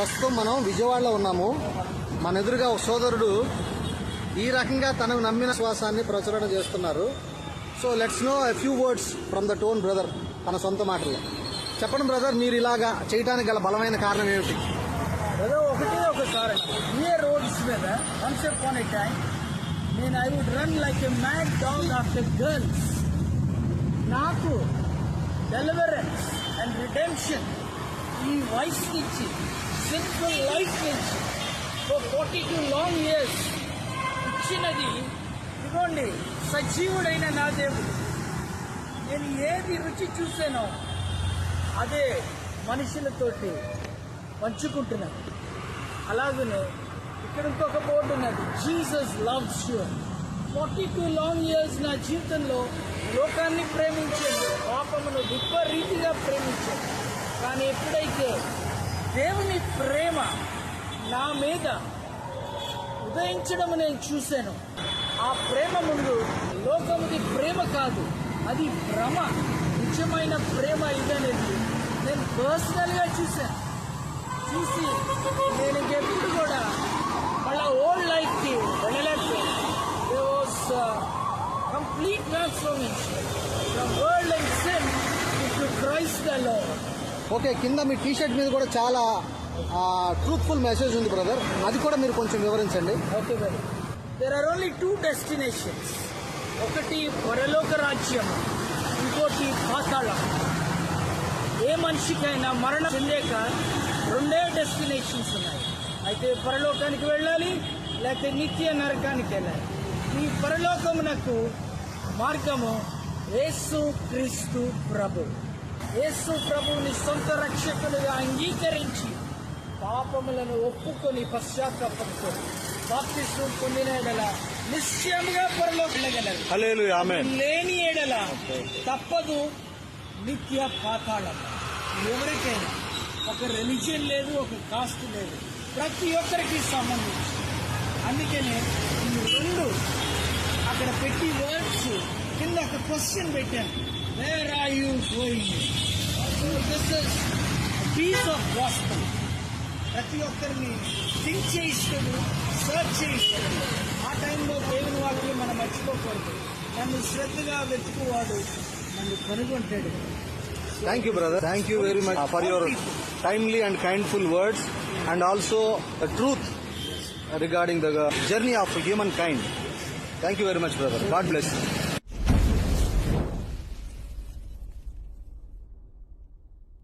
ప్రస్తుతం మనం విజయవాడలో ఉన్నాము. మన ఎదురుగా ఒక సోదరుడు ఈ రకంగా తనకు నమ్మిన శ్వాసాన్ని ప్రచురణ చేస్తున్నారు. So let's know a few words from the tone brother తన సొంత మాటల్లో. చెప్పండి బ్రదర్ మీరు ఇలాగా చేయడానికి గల బలమైన కారణం ఏమిటి? ఏదో ఒకటే ఒక కారణం ఏ రోడ్స్ మీద వన్స్ అపాన్ ఎ టైం నేను I would run like a mad dog after girls నాకు డెలివరెన్స్ అండ్ రిడెంప్షన్ ఈ వయసు నుంచి సింపుల్ లైఫ్ నుంచి ఫార్టీ టూ లాంగ్ ఇయర్స్ ఇచ్చినది ఇదిగోండి సజీవుడైన నా దేవుడు. నేను ఏది రుచి చూసానో అదే మనుషులతోటి పంచుకుంటున్నాను. అలాగనే ఇక్కడ ఇంకొక బోర్డు ఉన్నది Jesus loves you forty two long years నా జీవితంలో లోకాన్ని ప్రేమించాను పాపమును విపరీతిగా ప్రేమించాను. కానీ ఎప్పుడైతే దేవుని ప్రేమ నా మీద ఉదయించడం నేను చూశాను. ఆ ప్రేమ ముందు లోకముది ప్రేమ కాదు అది భ్రమ నిజమైన ప్రేమ ఇదనేది నేను పర్సనల్గా చూశాను. చూసి నేను ఇంకెప్పుడు కూడా మళ్ళా ఓల్డ్ లైఫ్కి వెళ్ళలేకపోయాను. Was complete transformation from world and sin to Christ the okay కింద మీ టీ షర్ట్ మీద కూడా చాలా ట్రూత్ఫుల్ మెసేజ్ ఉంది బ్రదర్ అది కూడా మీరు కొంచెం వివరించండి. Okay very are only two destinations ఒకటి పరలోక రాజ్యం ఇంకోటి పాతాళం. ఏ మనిషికైనా మరణం చెందాక రెండే డెస్టినేషన్స్ ఉన్నాయి. అయితే పరలోకానికి వెళ్ళాలి లేకపోతే నిత్య నరకానికి వెళ్ళాలి. ఈ పరలోకమునకు మార్గము యేసు క్రీస్తు ప్రభు. యేసు ప్రభువుని సొంత రక్షకులుగా అంగీకరించి పాపములను ఒప్పుకొని పశ్చాత్తాపంతో బాప్తిస్టు పొందిన ఎడల నిశ్చయముగా పరలోకి లేని ఎడల తప్పదు నిత్య పాతాళం. ఎవరికైనా ఒక రిలీజియన్ లేదు ఒక కాస్ట్ లేదు ప్రతి ఒక్కరికి సంబంధించి. అందుకనే ఈ రెండు అక్కడ పెట్టి వర్డ్స్ కింద ఒక క్వశ్చన్ పెట్టాను. Where are you going this is piece of gospel ప్రతి ఒక్కరిని థింక్ చేయిస్తాడు సర్చ్ చేయిస్తాడు. ఆ టైంలో దేవుని వాక్యం మనం మర్చిపోకూడదు. నన్ను శ్రద్ధగా వెతుకువాడు నన్ను కనుగొంటాడు. Thank you brother thank you very much for your timely and kindful words and also the truth regarding the journey of human kind thank you very much brother God bless